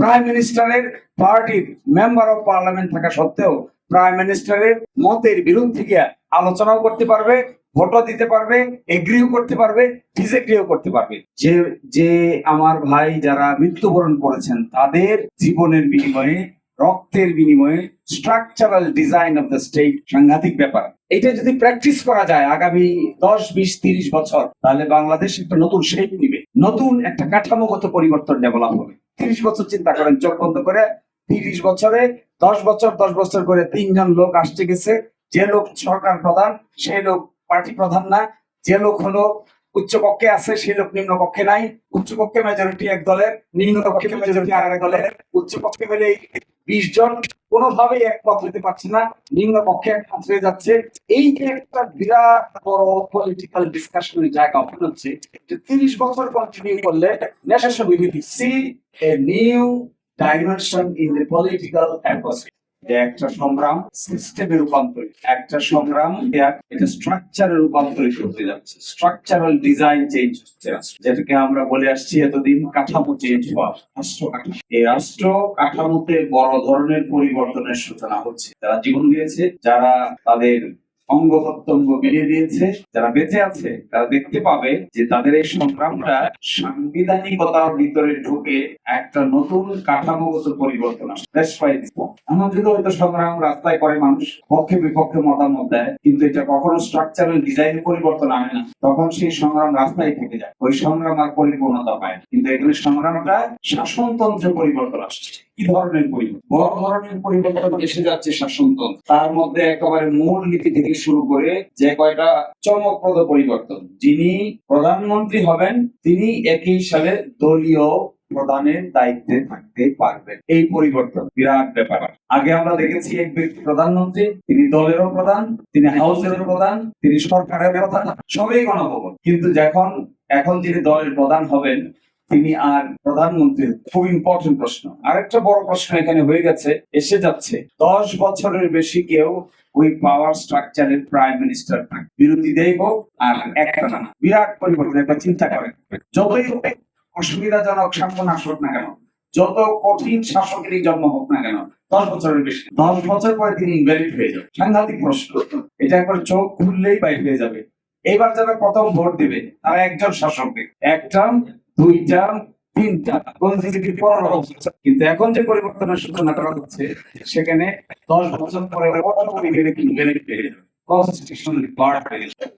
Prime মিনিস্টারের পার্টির member of parliament থাকা সত্ত্বেও প্রাইম মিনিস্টারের মতের বিরুদ্ধে গিয়ে আলোচনাও করতে পারবে, ভোটও দিতে পারবে এগ্রিও করতে পারবে ডিসএগ্রিও করতে পারবে। যে যে আমার ভাই যারা মৃত্যুবরণ করেছেন, তাদের জীবনের বিনিময়ে, রক্তের বিনিময়ে structural design of the state সাংঘাতিক ব্যাপার। এটা যদি প্র্যাকটিস করা যায় আগামী দশ, বিশ, তিরিশ বছর, তাহলে বাংলাদেশ একটা নতুন শেপ নিবে, নতুন একটা কাঠামোগত পরিবর্তন ডেভেলপ হবে। তিরিশ বছর চিন্তা করেন, চোখ বন্ধ করে তিরিশ বছরে, দশ বছর দশ বছর করে তিনজন লোক আসতে গেছে। যে লোক সরকার প্রধান সেই লোক পার্টি প্রধান না। যে লোক হলো উচ্চ কক্ষে আছে, সে লোক নিম্ন কক্ষে নাই। উচ্চ কক্ষে মেজরিটি এক দলের, নিম্ন কক্ষে মেজরিটি আর এক দলের। উচ্চ কক্ষে হলে বিশ জন কোনোভাবেই একমত হতে পারছে না, নিম্ন পক্ষে হয়ে যাচ্ছে। এই যে একটা বিরাট বড় পলিটিক্যাল ডিসকাশনের জায়গা ওপেন হচ্ছে, যে তিরিশ বছর কন্টিনিউ করলে বিভিন্ন see a new dimension in the political atmosphere যে একটা সংগ্রাম সিস্টেমে রূপান্তরিত। একটা সংগ্রাম এটা- স্ট্রাকচারে রূপান্তরিত হতে যাচ্ছে। স্ট্রাকচারাল ডিজাইন চেঞ্জ হচ্ছে। যেটাকে আমরা বলে আসছি এতদিন কাঠামো চেঞ্জ হওয়া, রাষ্ট্র কাঠামো। এই রাষ্ট্র কাঠামোতে বড় ধরনের পরিবর্তনের সূচনা হচ্ছে। যারা জীবন দিয়েছে, যারা তাদের অঙ্গ প্রত্যঙ্গ বিলিয়ে দিয়েছে। যারা বেঁচে আছে, তারা দেখতে পাবে যে তাদের এই সংগ্রামটা সাংবিধানিকতার ভিতরে ঢুকে একটা নতুন কাঠামোগত পরিবর্তন আসে That's why it's হয়তো সংগ্রাম রাস্তায় করে মানুষ, পক্ষে বিপক্ষে মতামত দেয়, কিন্তু এটা কখনো স্ট্রাকচারাল ডিজাইন পরিবর্তন আনে না। তখন সেই সংগ্রাম রাস্তায় থেকে যায়। ওই সংগ্রাম আর পরিপূর্ণতা পায় কিন্তু এখানে সংগ্রামটা শাসনতন্ত্র পরিবর্তন আসছে। কি ধরনের পরিবর্তন বড় ধরনের পরিবর্তন এসে যাচ্ছে শাসনতন্ত্র। তার মধ্যে একেবারে মূল নীতি থেকে শুরু করে যে কয়টা চমকপ্রদ পরিবর্তন। যিনি প্রধানমন্ত্রী হবেন, তিনি একই সালে দলীয় প্রধানের দায়িত্বে থাকতে পারবেন। এই পরিবর্তন বিরাট ব্যাপার। আগে আমরা দেখেছি এক ব্যক্তি প্রধানমন্ত্রী, তিনি দলেরও প্রধান, তিনি হাউসেরও প্রধান, তিনি সরকারের প্রধান, সবই গণভবন। কিন্তু যখন, এখন যিনি দলের প্রধান হবেন তিনি আর প্রধানমন্ত্রী, খুব ইম্পর্টেন্ট প্রশ্ন। আরেকটা বড় প্রশ্ন এখানে হয়ে গেছে, এসে যাচ্ছে। দশ বছরের বেশি কেউ ওই পাওয়ার স্ট্রাকচারের প্রাইম মিনিস্টার থাকে বিরোধীদের হোক আর একটা না। বিরাট পরিবর্তন, একটা চিন্তা করেন। যতই অসুবিধাজনক শাসন আসুক না কেন, যত কঠিন শাসকেরই জন্ম হোক না কেন, দশ বছরের বেশি দশ বছর পরে তিনি ইনভ্যালিড হয়ে যাবে সাংঘাতিক প্রশ্ন। এটা একবার চোখ খুললেই বাইর হয়ে যাবে। এবার যারা প্রথম ভোট দিবে, তারা একজন শাসক দেবে। এক টার্ম দুই টার্ম তিনটা constitutive পনেরো বছর। কিন্তু এখন যে পরিবর্তনের সূচনা করা হচ্ছে সেখানে দশ বছর পরে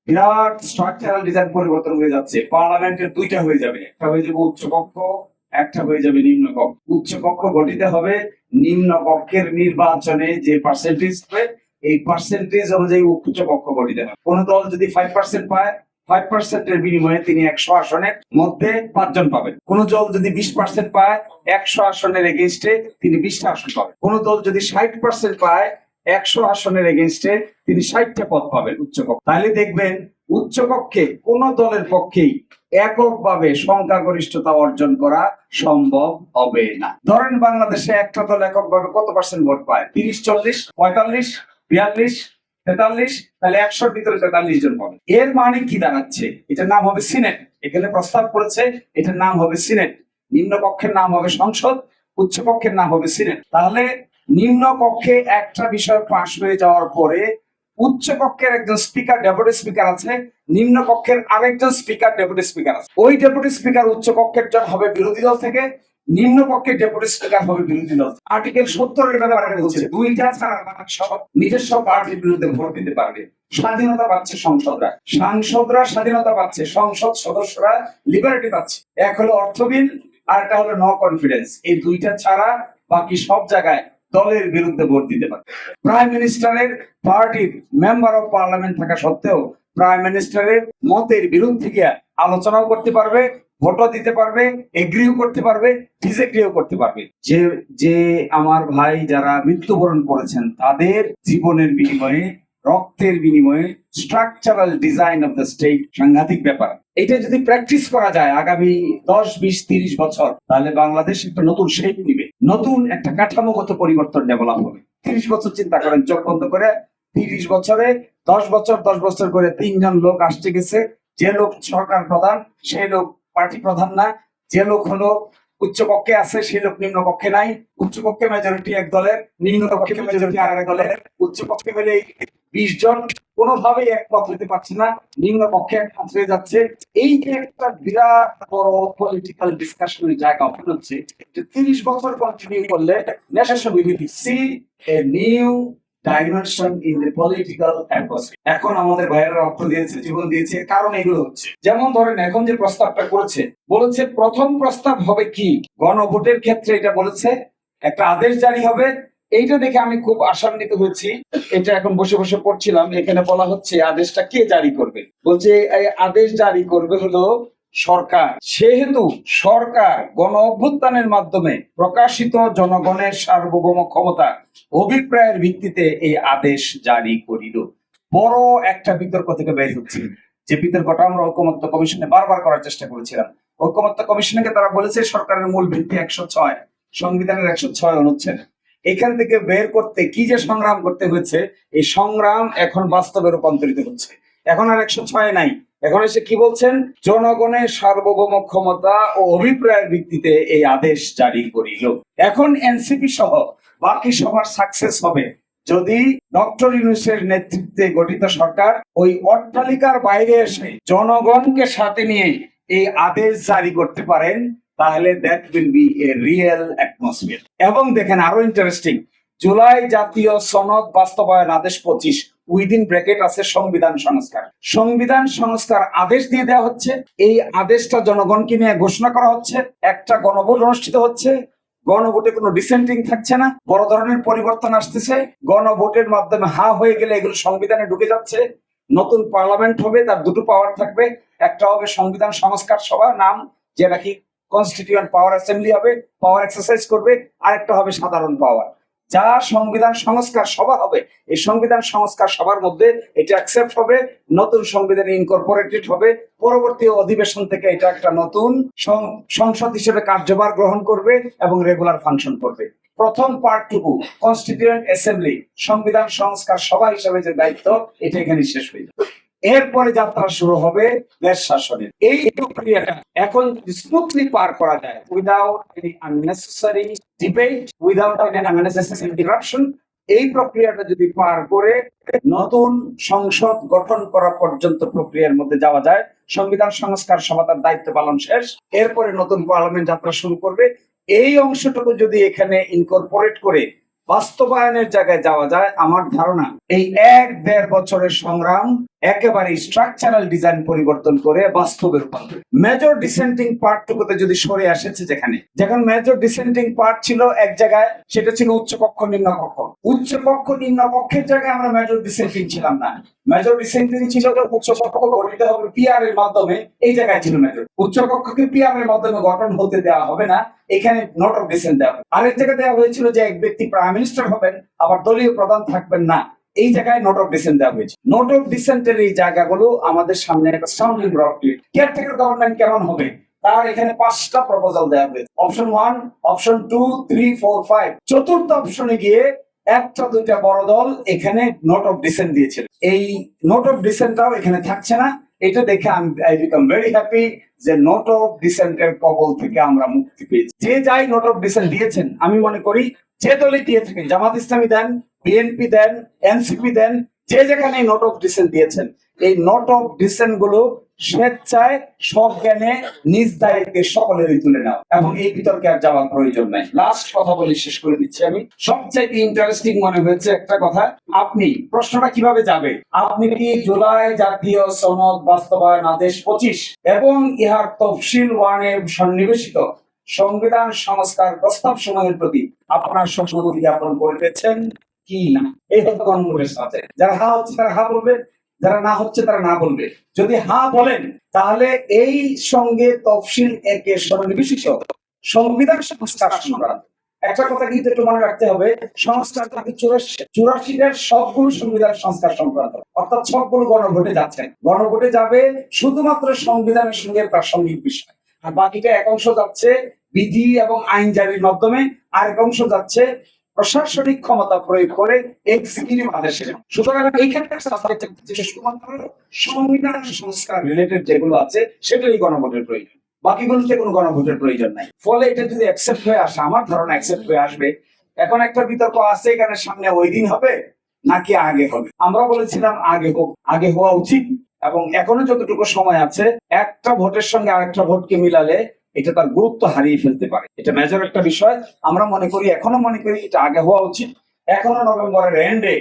বিরাট স্ট্রাকচারাল ডিজাইন পরিবর্তন হয়ে যাচ্ছে। পার্লামেন্টের দুইটা হয়ে যাবে। একটা হয়ে যাবে উচ্চ কক্ষ, একটা হয়ে যাবে নিম্ন কক্ষ। উচ্চ কক্ষ গঠিত হবে নিম্ন কক্ষের নির্বাচনে যে পার্সেন্টেজ হবে এই পার্সেন্টেজ অনুযায়ী উচ্চ কক্ষ গঠিত হবে। কোন দল যদি ফাইভ পার্সেন্ট পায় ফাইভ পার্সেন্টের বিনিময়ে তিনি একশো আসনের মধ্যে পাঁচজন পাবেন। কোন দল যদি বিশ পার্সেন্ট পায়, একশো আসনের এগেনস্টে তিনি বিশটা আসন পাবেন। কোন দল যদি ষাট পার্সেন্ট পায়, একশো আসনের এগেনস্টে তিনি ষাটটা পদ পাবেন তাহলে দেখবেন, উচ্চকক্ষে কোন দলের পক্ষেই এককভাবে সংখ্যাগরিষ্ঠতা অর্জন করা সম্ভব হবে না। ধরেন বাংলাদেশে একটা দল এককভাবে কত পার্সেন্ট ভোট পায়? তিরিশ, চল্লিশ, পঁয়তাল্লিশ, বিয়াল্লিশ তেতাল্লিশ, তাহলে একশোর ভিতরে তেতাল্লিশ জন পাবে এর মানে কি দাঁড়াচ্ছে? এটার নাম হবে সিনেট। এখানে প্রস্তাব করেছে, এটার নাম হবে সিনেট। নিম্ন কক্ষের নাম হবে সংসদ, উচ্চ কক্ষের নাম হবে সিনেট। তাহলে নিম্ন কক্ষে একটা বিষয় পাশ হয়ে যাওয়ার পরে উচ্চ কক্ষের একজন স্পিকার, ডেপুটি স্পিকার আছে, নিম্ন কক্ষের আরেকজন স্পিকার, ডেপুটি স্পিকার আছে। ওই ডেপুটি স্পিকার উচ্চ কক্ষের জন হবে বিরোধী দল থেকে নিম্ন কক্ষের ডেপুটি স্পিকার হবে বিরোধী দল। আর্টিকেল সত্তর এর ব্যাপারে বলছে। দুইটা ছাড়া সব নিজস্ব পার্টির বিরুদ্ধে ভোট দিতে পারবে। স্বাধীনতা পাচ্ছে সংসদরা। সাংসদরা স্বাধীনতা পাচ্ছে। সংসদ সদস্যরা লিবার্টি পাচ্ছে। এক হলো অর্থ বিল, আর একটা হলো নো কনফিডেন্স এই দুইটা ছাড়া বাকি সব জায়গায় দলের বিরুদ্ধে ভোট দিতে পারে প্রাইম মিনিস্টারের পার্টির মেম্বার অফ পার্লামেন্ট থাকা সত্ত্বেও প্রাইম মিনিস্টারের মতের বিরুদ্ধে গিয়ে আলোচনাও করতে পারবে। ভোটও দিতে পারবে এগ্রিও করতে পারবে ডিসএগ্রিও করতে পারবে। যে যে আমার ভাই যারা মৃত্যুবরণ করেছেন, তাদের জীবনের বিনিময়ে, রক্তের বিনিময়ে structural design of the state সাংঘাতিক ব্যাপার। এটা যদি প্র্যাকটিস করা যায় আগামী দশ, বিশ, তিরিশ বছর, তাহলে বাংলাদেশ একটা নতুন শেপ নিবে। নতুন একটা কাঠামোগত পরিবর্তন ডেভেলপ হবে। তিরিশ বছর চিন্তা করেন, চোখ বন্ধ করে তিরিশ বছরে, দশ বছর দশ বছর করে তিনজন লোক আসতে গেছে, যে লোক সরকার প্রধান সেই লোক পার্টি প্রধান না যে লোক হলো উচ্চ কক্ষে আছে সেই লোক নিম্ন কক্ষে নাই। উচ্চ কক্ষে মেজরিটি এক দলের নিম্ন কক্ষে মেজরিটি আর এক দলের। উচ্চ কক্ষে হলে বিশ জন কোনোভাবেই একমত হতে পারছে না। নিম্ন কক্ষে একমত হয়ে যাচ্ছে। এই যে একটা বিরাট বড় পলিটিক্যাল ডিসকাশনের জায়গা ওপেন হচ্ছে যে তিরিশ বছর কন্টিনিউ করলে national বিবিধি see a new dimension in the political atmosphere এখন আমাদের ভাইয়েরা রক্ত দিয়েছে, জীবন দিয়েছে কারণ এগুলো হচ্ছে। যেমন ধরেন, এখন যে প্রস্তাবটা করেছে, বলেছে প্রথম প্রস্তাব হবে কি? গণভোটের ক্ষেত্রে এটা বলেছে, একটা আদেশ জারি হবে। এইটা দেখে আমি খুব আশান্বিত হয়েছি। এটা এখন বসে বসে পড়ছিলাম, এখানে বলা হচ্ছে আদেশটা কে জারি করবে? বলছে আদেশ জারি করবে হলো সরকার। সেহেতু সরকার গণ অভ্যুত্থানের মাধ্যমে প্রকাশিত জনগণের সার্বভৌম ক্ষমতা অভিপ্রায়ের ভিত্তিতে এই আদেশ জারি করিল। বড় একটা বিতর্ক থেকে বের হচ্ছে। যে বিতর্কটা আমরা ঐকমত্য কমিশনে বারবার করার চেষ্টা করেছিলাম। ঐকমত্য কমিশনকে তারা বলেছে সরকারের মূল ভিত্তি একশো ছয়, সংবিধানের একশো ছয় অনুচ্ছেদ। এখান থেকে বের করতে কি যে সংগ্রাম করতে হয়েছে, এই সংগ্রাম এখন বাস্তবে রূপান্তরিত হচ্ছে। এখন আর একশো ছয় নাই। এখন এসে কি বলছেন? জনগণের সার্বভৌম ক্ষমতা ও অভিপ্রায়ের ভিত্তিতে এই আদেশ জারি করিল। এখন এনসিপি সহ বাকি সবার সাকসেস হবে যদি ডক্টর ইউনুসের নেতৃত্বে গঠিত সরকার ওই অট্টালিকার বাইরে এসে জনগণকে সাথে নিয়ে এই আদেশ জারি করতে পারেন, তাহলে that will be a real atmosphere এবং দেখেন আরও ইন্টারেস্টিং জুলাই জাতীয় সনদ বাস্তবায়ন আদেশ পঁচিশ উইদিন ব্র্যাকেট আছে সংবিধান সংস্কার। সংবিধান সংস্কার আদেশ দিয়ে দেওয়া হচ্ছে। এই আদেশটা জনগণকে নিয়ে ঘোষণা করা হচ্ছে। একটা গণভোট অনুষ্ঠিত হচ্ছে। গণভোটে কোনো ডিসেন্টিং থাকছে না। বড় ধরনের পরিবর্তন আসতেছে। গণভোটের মাধ্যমে হা হয়ে গেলে এগুলো সংবিধানে ঢুকে যাচ্ছে। নতুন পার্লামেন্ট হবে, তার দুটো পাওয়ার থাকবে। একটা হবে সংবিধান সংস্কার সভা, নাম যে নাকি কনস্টিটিউয়েন্ট পাওয়ার অ্যাসেম্বলি হবে পাওয়ার এক্সারসাইজ করবে। আরেকটা হবে সাধারণ পাওয়ার যা সংবিধান সংস্কার সভা হবে, এই সংবিধান সংস্কার সভার মধ্যে এটা অ্যাকসেপ্ট হবে, নতুন সংবিধান ইনকর্পোরেটেড হবে, পরবর্তী অধিবেশন থেকে এটা একটা নতুন সংসদ হিসেবে কার্যভার গ্রহণ করবে এবং রেগুলার ফাংশন করবে। প্রথম পার্টটুকু কনস্টিটিউয়েন্ট অ্যাসেম্বলি সংবিধান সংস্কার সভা হিসেবে যে দায়িত্ব, এটা এখানে শেষ হয়ে যাবে। এরপরে যাত্রা শুরু হবে দেশ শাসনের। এই প্রক্রিয়াটা এখন স্মুথলি পার করা যায়। Without any unnecessary debate without any unnecessary interruption এই প্রক্রিয়াটা যদি পার করে নতুন সংসদ গঠন করা পর্যন্ত প্রক্রিয়ার মধ্যে যাওয়া যায়, সংবিধান সংস্কার তার দায়িত্ব পালন শেষ, এরপরে নতুন পার্লামেন্ট যাত্রা শুরু করবে, এই অংশটুকু যদি এখানে ইনকর্পোরেট করে বাস্তবায়নের জায়গায় যাওয়া যায়, আমার ধারণা এই এক দেড় বছরের সংগ্রাম একেবারে স্ট্রাকচারাল ডিজাইন পরিবর্তন করে বাস্তবে রূপান্তর মেজর ডিসেন্টিং পার্টটুকুতে যদি সরে আসেছে যেখানে, যখন মেজর ডিসেন্টিং পার্ট ছিল এক জায়গায়, সেটা ছিল উচ্চকক্ষ নিম্ন কক্ষ উচ্চকক্ষ নিম্ন কক্ষের জায়গায় আমরা মেজর ডিসেন্টিং ছিলাম না। মেজর ডিসেন্টিং ছিল উচ্চ উচ্চকক্ষ গঠিত হবে পিআর এর মাধ্যমে, এই জায়গায় ছিল মেজর উচ্চকক্ষকে পিআর এর মাধ্যমে গঠন হতে দেওয়া হবে না, এখানে নোট অফ ডিসেন্ট দেওয়া হবে। আরেক জায়গায় দেওয়া হয়েছিল যে এক ব্যক্তি প্রাইম মিনিস্টার হবেন, আবার দলীয় প্রধান থাকবেন না। এই জায়গায় নোট অফ ডিসেন্ট দেওয়া হয়েছে। নোট অফ ডিসেন্টের এই জায়গাগুলো আমাদের সামনে একটা সাউন্ডিং রক কেয়ারটেকার গভর্নমেন্ট কেমন হবে? তার এখানে পাঁচটা প্রপোজাল দেওয়া হয়েছে। Option one option two three four five চতুর্থ অপশনে গিয়ে একটা, দুইটা বড় দল এখানে নোট অফ ডিসেন্ট দিয়েছিল। এই নোট অফ ডিসেন্টটাও এখানে থাকছে না। এটা দেখে আমি আই বিকাম ভেরি হ্যাপি যে নোট অফ ডিসেন্টের কবল থেকে আমরা মুক্তি পেয়েছি। যে যাই নোট অফ ডিসেন্ট দিয়েছেন, আমি মনে করি যে দলে দিয়ে থাকেন, জামাত ইসলামী দেন বিএনপি দেন এনসিপি দেন, যে যেখানে নোট অফ ডিসেন্ট দিয়েছেন, এই নোট অফ ডিসেন্টগুলো স্বেচ্ছায়, সজ্ঞানে, নিজ দায়িত্বে সকলেরই তুলে নাও। এবং এই বিতর্কে আর যাওয়ার প্রয়োজন নাই। লাস্ট কথা বলে শেষ করে দিচ্ছি আমি। সবচাইতে ইন্টারেস্টিং মনে হয়েছে একটা কথা। আপনি প্রশ্নটা কীভাবে যাবে? আপনি কি জুলাই জাতীয় সনদ বাস্তবায়ন আদেশ পঁচিশ এবং ইহার তফসিল ওয়ানে সন্নিবেশিত সংবিধান সংস্কার প্রস্তাব সময়ের প্রতি আপনার সহমতি জ্ঞাপন করেছেন কি? না এই হতো কংগ্রেস সাথে যারা হা হচ্ছে, তারা হা বলবে, যারা না হচ্ছে, তারা না বলবে। যদি হা বলেন, তাহলে এই সঙ্গে তফসিল একে সন্নিবেশিত সংবিধান সংস্কার সংক্রান্ত একটা কথা কিন্তু একটু মনে রাখতে হবে, সংস্কার তাকে চুরাশি সবগুলো সংবিধান সংস্কার সংক্রান্ত। অর্থাৎ সবগুলো গণভোটে যাচ্ছে। গণভোটে যাবে শুধুমাত্র সংবিধানের সঙ্গে প্রাসঙ্গিক বিষয়। আর বাকিটা এক অংশ যাচ্ছে বিধি এবং আইন জারির মাধ্যমে আর এক অংশ যাচ্ছে প্রশাসনিক ক্ষমতা প্রয়োগ করে এক্সিকিউটিভ আদেশে। সুতরাং এইখানে শুধুমাত্র সংবিধান সংস্কার রিলেটেড যেগুলো আছে সেটারই গণভোটের প্রয়োজন। বাকিগুলোতে কোনো গণভোটের প্রয়োজন নাই। ফলে এটা যদি অ্যাকসেপ্ট হয়ে আসে, আমার ধারণা অ্যাকসেপ্ট হয়ে আসবে। এখন একটা বিতর্ক আছে, এখানে সামনে ওই দিন হবে, নাকি আগে হবে? আমরা বলেছিলাম আগে হোক, আগে হওয়া উচিত। এবং এখনও যতটুকু সময় আছে, একটা ভোটের সঙ্গে আরেকটা ভোটকে মিলালে এটা তার গুরুত্ব হারিয়ে ফেলতে পারে। এটা মেজর একটা বিষয়। আমরা মনে করি, এখনও মনে করি, এটা আগে হওয়া উচিত। এখনও নভেম্বরের এন্ডে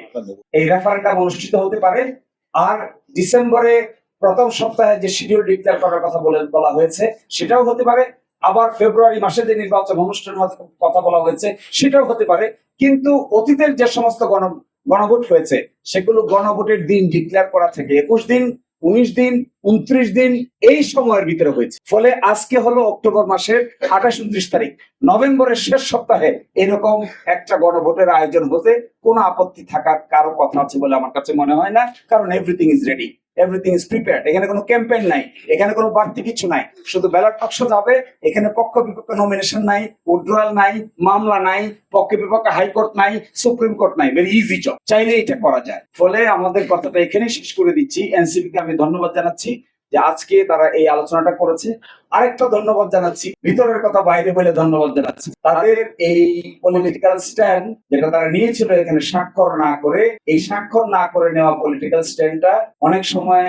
এই রেফারেন্ডাম অনুষ্ঠিত হতে পারে। আর ডিসেম্বরে প্রথম সপ্তাহে যে শিডিউল ডিক্লেয়ার করার কথা বলে বলা হয়েছে, সেটাও হতে পারে। আবার ফেব্রুয়ারি মাসে যে নির্বাচন অনুষ্ঠানের কথা বলা হয়েছে, সেটাও হতে পারে। কিন্তু অতীতের যে সমস্ত গণ, গণভোট হয়েছে, সেগুলো গণভোটের দিন ডিক্লেয়ার করা থেকে একুশ দিন উনিশ দিন, উনত্রিশ দিন এই সময়ের ভিতরে হয়েছে। ফলে আজকে হলো অক্টোবর মাসের আঠাশ, উনত্রিশ তারিখ। নভেম্বরের শেষ সপ্তাহে এরকম একটা গণভোটের আয়োজন হতে কোনো আপত্তি থাকার কারও কথা আছে বলে আমার কাছে মনে হয় না, কারণ everything is ready everything is prepared এখানে কোনো ক্যাম্পেইন নাই। এখানে কোনো বাড়তি কিছু নাই। শুধু ব্যালট বাক্স যাবে। এখানে পক্ষ বিপক্ষ নমিনেশন নাই উইথড্রয়াল নাই, মামলা নাই, পক্ষ বিপক্ষে হাইকোর্ট নাই, সুপ্রিম কোর্ট নাই। ভেরি ইজি জব চাইলে এটা করা যায়। ফলে আমাদের কথাটা এখানে শেষ করে দিচ্ছি। এনসিপি কে আমি ধন্যবাদ জানাচ্ছি। যে আজকে তারা এই আলোচনাটা করেছে। আরেকটা ধন্যবাদ জানাচ্ছি। ভিতরের কথা বাইরে বলে ধন্যবাদ জানাচ্ছি। তাদের এই পলিটিক্যাল স্ট্যান্ড যেটা তারা নিয়েছিল এখানে স্বাক্ষর না করে, এই স্বাক্ষর না করে নেওয়া পলিটিক্যাল স্ট্যান্ডটা অনেক সময়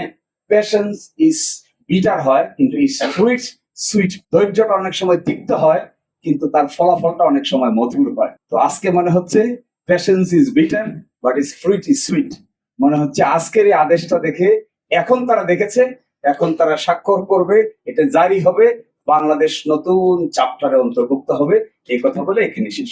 পেশেন্স ইজ বিটার হয়, কিন্তু ইস সুইট সুইট ধৈর্যটা অনেক সময় তিক্ত হয়, কিন্তু তার ফলাফলটা অনেক সময় মধুর হয়। তো আজকে মনে হচ্ছে patience is bitter but its fruit is sweet মনে হচ্ছে আজকের এই আদেশটা দেখে এখন তারা দেখেছে এখন তারা স্বাক্ষর করবে, এটা জারি হবে, বাংলাদেশ নতুন চাপ্টারে অন্তর্ভুক্ত হবে, এই কথা বলে এখানে শেষ।